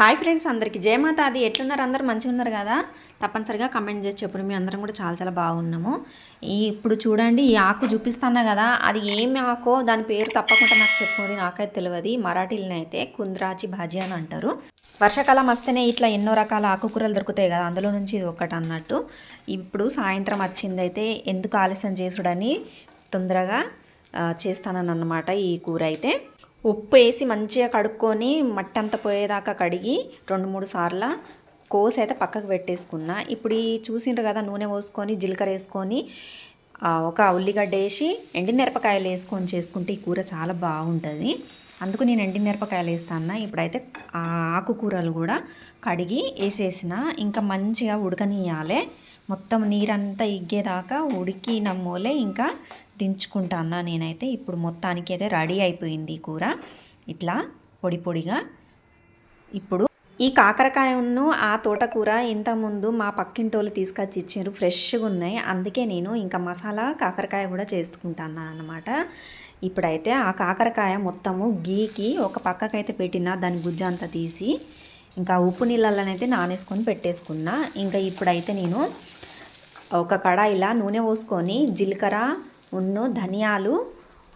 Hi friends అందరికీ జయమాత అది ఎట్లున్నారు? అందరూ మంచిగా ఉన్నారు కదా? తప్పనిసరిగా కమెంట్ చేసి చెప్పు మేము అందరం కూడా చాలా చాలా బాగున్నాము. ఇప్పుడు చూడండి ఈ ఆకు చూపిస్తాను కదా? అది ఏమి ఆకో? దాని పేరు తప్పకుండా నాకు చెప్పుకోండి నాకైతే తెలియదు మరాఠీలని అయితే కుంద్రాచి భాజీ అని అంటారు. వర్షాకాలం వస్తేనే ఇట్లా ఎన్నో రకాల ఆకుకూరలు దొరుకుతాయి కదా? అందులో నుంచి ఇది ఒకటి అన్నట్టు. ఇప్పుడు సాయంత్రం వచ్చిందైతే ఎందుకు ఆలస్యం చేసుడని తొందరగా ఆ, చేస్తానన్నమాట ఈ కూర అయితే. ఉప్పు వేసి మంచిగా కడుక్కొని మట్టి అంతా పోయేదాకా కడిగి రెండు మూడు సార్లు కోసి అయితే పక్కకు పెట్టేసుకున్నా. ఇప్పుడు ఈ చూసిండ్రు కదా నూనె పోసుకొని జీలకర్ర వేసుకొని ఒక ఉల్లిగడ్డ వేసి ఎండిమిరపకాయలు వేసుకొని చేసుకుంటే ఈ కూర చాలా బాగుంటుంది. అందుకు నేను ఎండిమిరపకాయలు వేస్తాను ఇప్పుడైతే ఆకుకూరలు కూడా కడిగి వేసేసిన. ఇంకా మంచిగా ఉడకనియాలి మొత్తం నీరంతా ఇగ్గేదాకా ఉడికిన మూలే ఇంకా దించుకుంటాను నేనైతే. ఇప్పుడు మొత్తానికి అయితే రెడీ అయిపోయింది కూర. ఇట్లా పొడి పొడిగా. ఇప్పుడు ఈ కాకరకాయను ఆ తోటకూర ఇంతకుముందు మా పక్కింటోళ్ళు తీసుకొచ్చి ఇచ్చారు. ఫ్రెష్గా ఉన్నాయి. అందుకే నేను ఇంకా మసాలా కాకరకాయ కూడా చేసుకుంటాను అన్నమాట. ఇప్పుడైతే ఆ కాకరకాయ మొత్తము గీకి ఒక పక్కకైతే పెట్టిన దాని గుజ్జు అంతా తీసి ఇంకా ఉప్పు నీళ్ళలోనైతే నానేసుకొని పెట్టేసుకున్నా. ఇంకా ఇప్పుడైతే నేను ఒక కడాయిలా నూనె పోసుకొని జీలకర్ర ఉన్ను ధనియాలు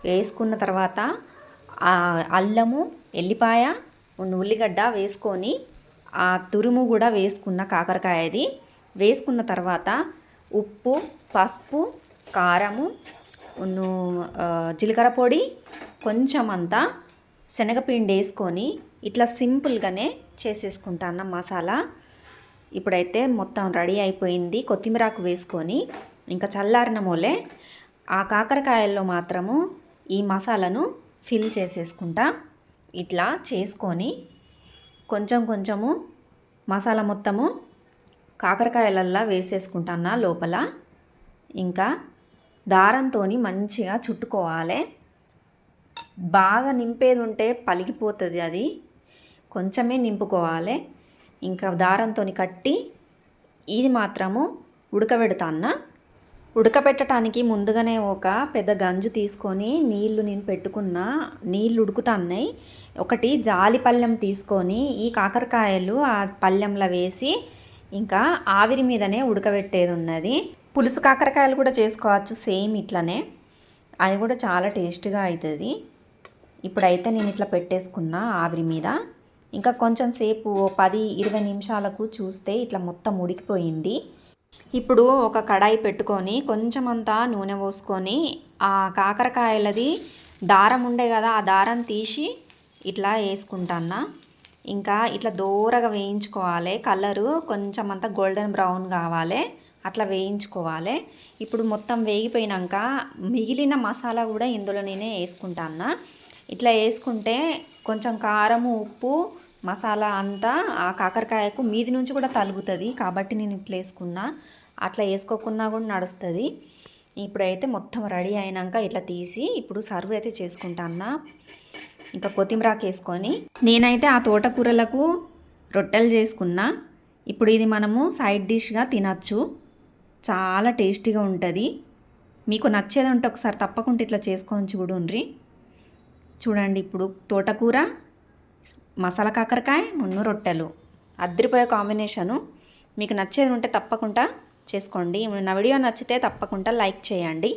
వేసుకున్న తర్వాత అల్లము ఎల్లిపాయ ఉల్లిగడ్డ వేసుకొని ఆ తురుము కూడా వేసుకున్న కాకరకాయది. వేసుకున్న తర్వాత ఉప్పు పసుపు కారము ఉన్ను జీలకర్ర పొడి కొంచెం అంతా శనగపిండి వేసుకొని ఇట్లా సింపుల్గానే చేసేసుకుంటాను మసాలా. ఇప్పుడైతే మొత్తం రెడీ అయిపోయింది. కొత్తిమీరాకు వేసుకొని ఇంకా చల్లారిన మూలే ఆ కాకరకాయల్లో మాత్రము ఈ మసాలాను ఫిల్ చేసేసుకుంటా. ఇట్లా చేసుకొని కొంచెం కొంచెము మసాలా మొత్తము కాకరకాయలల్లా వేసేసుకుంటాను లోపల. ఇంకా దారంతో మంచిగా చుట్టుకోవాలి. బాగా నింపేది ఉంటే పలిగిపోతుంది అది. కొంచెమే నింపుకోవాలి. ఇంకా దారంతో కట్టి ఇది మాత్రము ఉడకబెడతాన్నా. ఉడకబెట్టడానికి ముందుగానే ఒక పెద్ద గంజు తీసుకొని నీళ్ళు నేను పెట్టుకున్న. నీళ్ళు ఉడుకుతున్నాయి ఒకటి జాలి పళ్ళెం తీసుకొని ఈ కాకరకాయలు ఆ పళ్ళెంలో వేసి ఇంకా ఆవిరి మీదనే ఉడకబెట్టేది ఉన్నది. పులుసు కాకరకాయలు కూడా చేసుకోవచ్చు సేమ్ ఇట్లనే. అది కూడా చాలా టేస్ట్గా అవుతుంది ఇప్పుడైతే నేను ఇట్లా పెట్టేసుకున్నా ఆవిరి మీద. ఇంకా కొంచెం సేపు పది ఇరవై నిమిషాలకు చూస్తే ఇట్లా మొత్తం ఉడికిపోయింది. ఇప్పుడు ఒక కడాయి పెట్టుకొని కొంచెం అంతా నూనె పోసుకొని ఆ కాకరకాయలది దారం ఉండే కదా ఆ దారం తీసి ఇట్లా వేసుకుంటాన్నా. ఇంకా ఇట్లా దూరగా వేయించుకోవాలి. కలరు కొంచెం అంతా గోల్డెన్ బ్రౌన్ కావాలి. అట్లా వేయించుకోవాలి. ఇప్పుడు మొత్తం వేగిపోయినాక మిగిలిన మసాలా కూడా ఇందులో నేనే వేసుకుంటాను ఇట్లా వేసుకుంటే కొంచెం కారము ఉప్పు మసాలా అంతా ఆ కాకరకాయకు మీది నుంచి కూడా తలుగుతుంది. కాబట్టి నేను ఇట్లా వేసుకున్నా. అట్లా వేసుకోకున్నా కూడా నడుస్తుంది. ఇప్పుడైతే మొత్తం రెడీ అయినాక ఇట్లా తీసి ఇప్పుడు సర్వ్ అయితే చేసుకుంటాన్నా ఇంకా కొత్తిమీరాకు వేసుకొని నేనైతే ఆ తోటకూరలకు రొట్టెలు చేసుకున్నా. ఇప్పుడు ఇది మనము సైడ్ డిష్గా తినచ్చు. చాలా టేస్టీగా ఉంటుంది. మీకు నచ్చేది ఉంటే ఒకసారి తప్పకుండా ఇట్లా చేసుకొని చూడుండ్రి చూడండి ఇప్పుడు తోటకూర మసాలా కాకరకాయ మున్ను రొట్టెలు. అద్దరిపోయే కాంబినేషను. మీకు నచ్చేది ఉంటే తప్పకుండా చేసుకోండి. నా వీడియో నచ్చితే తప్పకుండా లైక్ చేయండి.